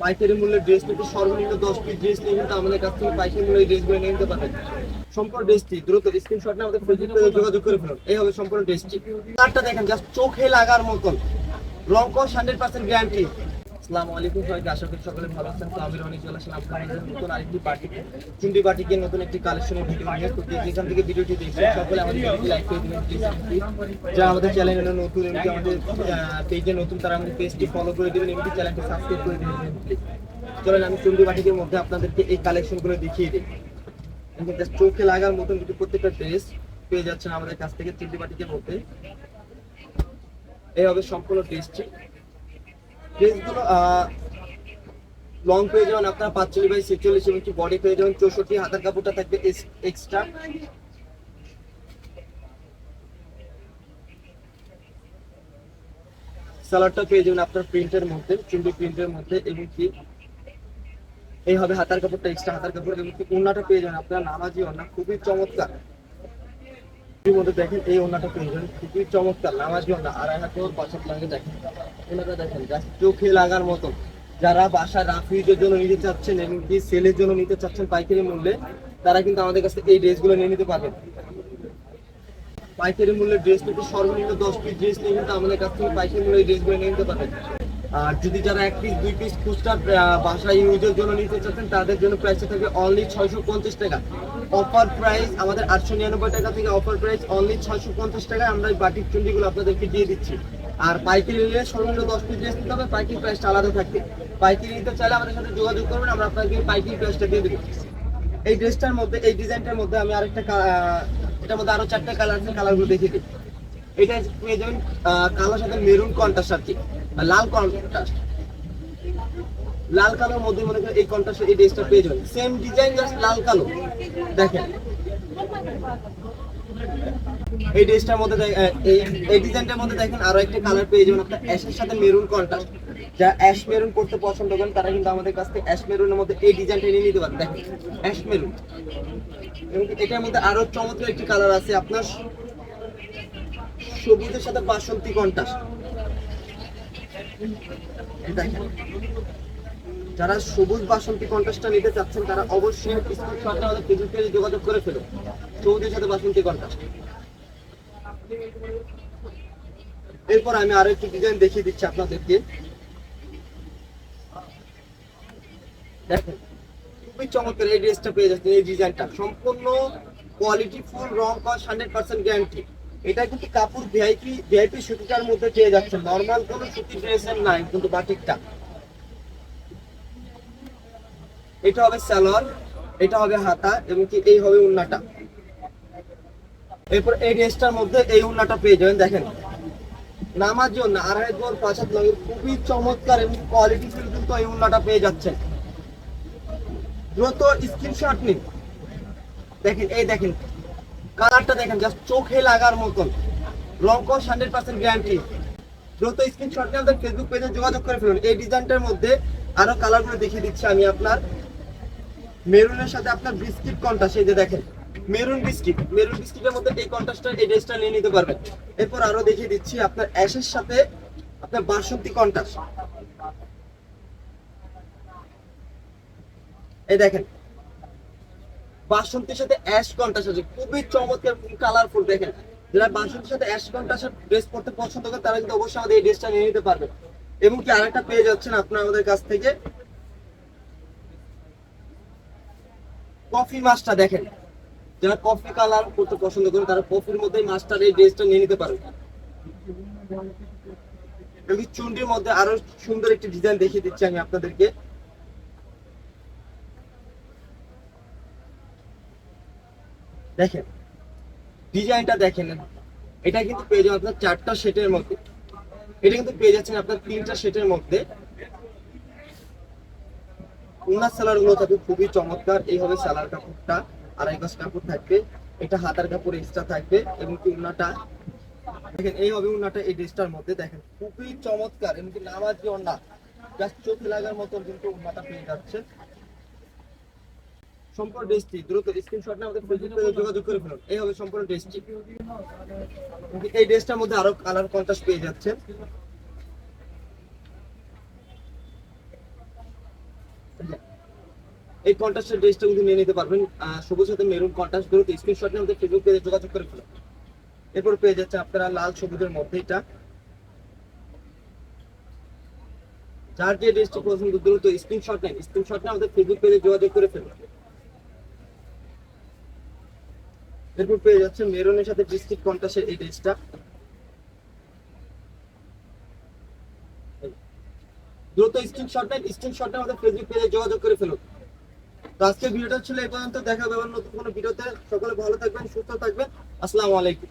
পাইকারি মূল্যের ড্রেস নিতে সর্বনিম্ন দশ পিস ড্রেস নিয়ে কিন্তু আমাদের কাছ থেকে পাইকারি মূল্যের ড্রেস ড্রেসগুলো নিয়ে নিতে পারবেন। সম্পূর্ণ ড্রেসটি দ্রুত স্ক্রিনশট নিয়ে আমাদের ফেসবুক পেজে যোগাযোগ করে ফেলুন। এই হবে সম্পূর্ণ ড্রেসটি দেখেন জাস্ট চোখে লাগার মতন। রং কস হান্ড্রেড পার্সেন্ট গ্যারান্টি আসসালামু আলাইকুম সবাইকে, আশা করি সকলে ভালো আছেন। তো আমি রনি, চলে আসলাম নতুন আরেকটি পার্টিকে চুন্ডি পার্টিকে নতুন একটি কালেকশনের ভিডিও নিয়ে। তো যেখান থেকে ভিডিওটি দেখছেন সকলে আমাদের ভিডিওটি লাইক করে দিবেন প্লিজ যারা আমাদের চ্যানেলে নতুন, এমনকি আমাদের পেজে নতুন, তারা আমাদের পেজটি ফলো করে দিবেন, এমনকি চ্যানেলটি সাবস্ক্রাইব করে দিবেন প্লিজ চলেন, আমি চুন্ডি মধ্যে আপনাদেরকে এই কালেকশনগুলো দেখিয়ে দিই। চোখে লাগার মতন কিন্তু প্রত্যেকটা ড্রেস পেয়ে যাচ্ছেন আমাদের কাছ থেকে চুন্ডি পার্টিকের মধ্যে। এই হবে সম্পূর্ণ ড্রেসটি ড্রেসগুলো লং পেয়ে যাবেন আপনারা পাঁচচল্লিশ বাই ছেচল্লিশ এবং বডি পেয়ে যাবেন চৌষট্টি, হাতার কাপড়টা থাকবে এক্সট্রা সালোয়ারটা পেয়ে যাবেন আপনার প্রিন্টের মধ্যে, চুন্ডি প্রিন্টের মধ্যে, এবং কি? এই হবে হাতার কাপড়টা এক্সট্রা হাতার কাপড়, এবং কি? ওড়নাটা পেয়ে যাবেন আপনার নামাজি ওড়না, খুবই চমৎকার। মধ্যে দেখেন এই ওড়নাটা পেয়ে খুবই চমৎকার, নামাজি ওড়না। আড়াই হাতে ওর পাঁচ লাগে দেখেন। ওনাটা দেখেন, জাস্ট চোখে লাগার মতন। যারা বাসা রাফিজের জন্য নিতে চাচ্ছেন এবং কি সেলের জন্য নিতে চাচ্ছেন পাইকারি মূল্যে, তারা কিন্তু আমাদের কাছে এই ড্রেসগুলো নিয়ে নিতে পারবেন। পাইকারি মূল্যের ড্রেস নিতে সর্বনিম্ন দশ পিস ড্রেস নিয়ে কিন্তু আমাদের কাছ থেকে পাইকারি মূল্যে এই ড্রেসগুলো নিয়ে নিতে পারবেন। আর যদি যারা এক পিস দুই পিস খুচরা বাসা ইউজের জন্য নিতে চাচ্ছেন, তাদের জন্য প্রাইসটা থাকবে অনলি ছয়শো পঞ্চাশ টাকা। অফার প্রাইস আমাদের আটশো নিরানব্বই টাকা থেকে অফার প্রাইস অনলি ছয়শো পঞ্চাশ টাকায় আমরা এই বাটিক চুন্ডিগুলো আপনাদেরকে দিয়ে দিচ্ছি। আর পাইকারি নিলে সর্বনিম্ন দশ পিস ড্রেস হবে, পাইকারি প্রাইসটা আলাদা থাকবে। পাইকারি নিতে চাইলে আমাদের সাথে যোগাযোগ করবেন, আমরা আপনাকে পাইকারি প্রাইসটা দিয়ে দেবো। এই ড্রেসটার মধ্যে, এই ডিজাইনটার মধ্যে আমি আরেকটা এটার মধ্যে আরও চারটা কালার আছে কালারগুলো দেখিয়ে দিই। এটা পেয়ে যাবেন কালোর সাথে মেরুন কন্ট্রাস্ট আর কি লাল কন্ট্রাস্ট লাল কালোর মধ্যে মনে করেন এই কন্ট্রাস্ট এই ড্রেসটা পেয়ে যাবেন। সেম ডিজাইন জাস্ট লাল কালো। দেখেন। এই ড্রেসটার মধ্যে এই এই ডিজাইনটার মধ্যে দেখেন আরও একটা কালার পেয়ে যাবেন আপনার অ্যাশের সাথে মেরুন কন্ট্রাস্ট যারা অ্যাশ মেরুন করতে পছন্দ করেন, তারা কিন্তু আমাদের কাছ থেকে অ্যাশ মেরুনের মধ্যে এই ডিজাইনটা নিয়ে নিতে পারেন। দেখেন অ্যাশ মেরুন এবং এটার মধ্যে আরও চমৎকার একটি কালার আছে আপনার সবুজের সাথে বাসন্তী কন্ট্রাস্ট দেখেন। যারা সবুজ বাসন্তী কন্ট্রাস্টটা নিতে চাচ্ছেন, তারা অবশ্যই স্ক্রিনশটটা আমাদের ফেসবুক পেজে যোগাযোগ করে ফেলুন। সবুজের সাথে বাসন্তী কন্ট্রাস্ট এরপর আমি আরও একটি ডিজাইন দেখিয়ে দিচ্ছি আপনাদেরকে। দেখেন, খুবই চমৎকার এই ড্রেসটা পেয়ে যাচ্ছেন এই ডিজাইনটা সম্পূর্ণ কোয়ালিটি ফুল রং কস হান্ড্রেড পার্সেন্ট গ্যারান্টি এটা কিন্তু কাপড় ভিআইপি ভিআইপি সুতিটার মধ্যে পেয়ে যাচ্ছে নর্মাল কোনো সুতি ড্রেসের নাই, কিন্তু বাটিকটা এটা হবে স্যালোয়ার এটা হবে হাতা এবং কি এই হবে উন্নাটা। এরপর এই ড্রেসটার মধ্যে এই উন্নাটা পেয়ে যাবেন, দেখেন। নামার জন্য আড়াই পাঁচ হাত লগের খুবই চমৎকার এবং কোয়ালিটি কিন্তু এই উন্নাটা পেয়ে যাচ্ছেন। দ্রুত স্ক্রিনশট নিন। দেখেন, এই দেখেন, কালারটা দেখেন জাস্ট চোখে লাগার মতন। রং কস হান্ড্রেড পার্সেন্ট গ্যারান্টি দ্রুত স্ক্রিনশট নিয়ে আমাদের ফেসবুক পেজে যোগাযোগ করে ফেলুন। এই ডিজাইনটার মধ্যে আরও কালারগুলো দেখিয়ে দিচ্ছি আমি আপনার। মেরুনের সাথে আপনার বিস্কিট কন্ট্রাস্ট এই যে দেখেন, মেরুন বিস্কিট। মেরুন বিস্কিটের মধ্যে এই কন্ট্রাস্টটা এই ড্রেসটা নিয়ে নিতে পারবেন। এরপর আরও দেখিয়ে দিচ্ছি আপনার অ্যাশের সাথে আপনার বাসন্তী কন্ট্রাস্ট এই দেখেন, বাসন্তীর সাথে অ্যাশ কন্ট্রাস্ট আছে? খুবই চমৎকার কালারফুল দেখেন। যারা বাসন্তীর সাথে অ্যাশ কন্ট্রাস্ট ড্রেস পরতে পছন্দ করে, তারা কিন্তু অবশ্যই আমাদের এই ড্রেসটা নিয়ে নিতে পারবে এবং কি আরেকটা পেয়ে যাচ্ছেন আপনার আমাদের কাছ থেকে কফি মাছটা দেখেন। যারা কফি কালার করতে পছন্দ করেন, তারা কফির মধ্যে মাছটার এই ড্রেসটা নিয়ে নিতে পারবে আমি চুন্ডির মধ্যে আরও সুন্দর একটি ডিজাইন দেখিয়ে দিচ্ছি আমি আপনাদেরকে। দেখেন ডিজাইনটা দেখেন। এটা কিন্তু পেয়ে যাবেন আপনার চারটা সেটের মধ্যে। এটা কিন্তু পেয়ে যাচ্ছেন আপনার তিনটা সেটের মধ্যে। উন্নার সালারগুলো থাকবে খুবই চমৎকার। এই হবে সালার কাপড়টা, আড়াই গজ কাপড় থাকবে। এটা হাতার কাপড় এক্সট্রা থাকবে এবং উন্নাটা, দেখেন, এই হবে উন্নাটা এই ড্রেসটার মধ্যে। দেখেন, খুবই চমৎকার, এমনকি নামাজি ওন্না জাস্ট চোখ লাগার মতো কিন্তু উন্নাটা পেয়ে যাচ্ছে। সম্পূর্ণ ড্রেসটি, দ্রুত স্ক্রিনশট নিয়ে আমাদের যোগাযোগ করে ফেলুন। এই হবে সম্পূর্ণ ড্রেসটি। এই ড্রেসটার মধ্যে আরও কালার কন্ট্রাস্ট পেয়ে যাচ্ছে। এই কন্ট্রাস্টের ড্রেসটা কিন্তু নিয়ে নিতে পারবেন। সবুজ সাথে মেরুন কন্ট্রাস্ট গুলোতে স্ক্রিনশট নিয়ে আমাদের ফেসবুক পেজে যোগাযোগ করে ফেলুন এরপর পেয়ে যাচ্ছে আপনারা লাল সবুজের মধ্যে এটা। যার যে ড্রেসটি পছন্দ দ্রুত স্ক্রিনশট নেন। স্ক্রিনশট নিয়ে আমাদের ফেসবুক পেজে যোগাযোগ করে ফেলুন এরপর পেয়ে যাচ্ছে মেরুনের সাথে বিস্কিট কন্ট্রাস্টের এই ড্রেসটা দ্রুত স্ক্রিনশট নেন। স্ক্রিনশট নিয়ে আমাদের ফেসবুক পেজে যোগাযোগ করে ফেলুন আজকের ভিডিওটা ছিল এই পর্যন্ত। দেখা হবে নতুন কোনো ভিডিওতে। সকলে ভালো থাকবেন, সুস্থ থাকবেন। আসসালামু আলাইকুম।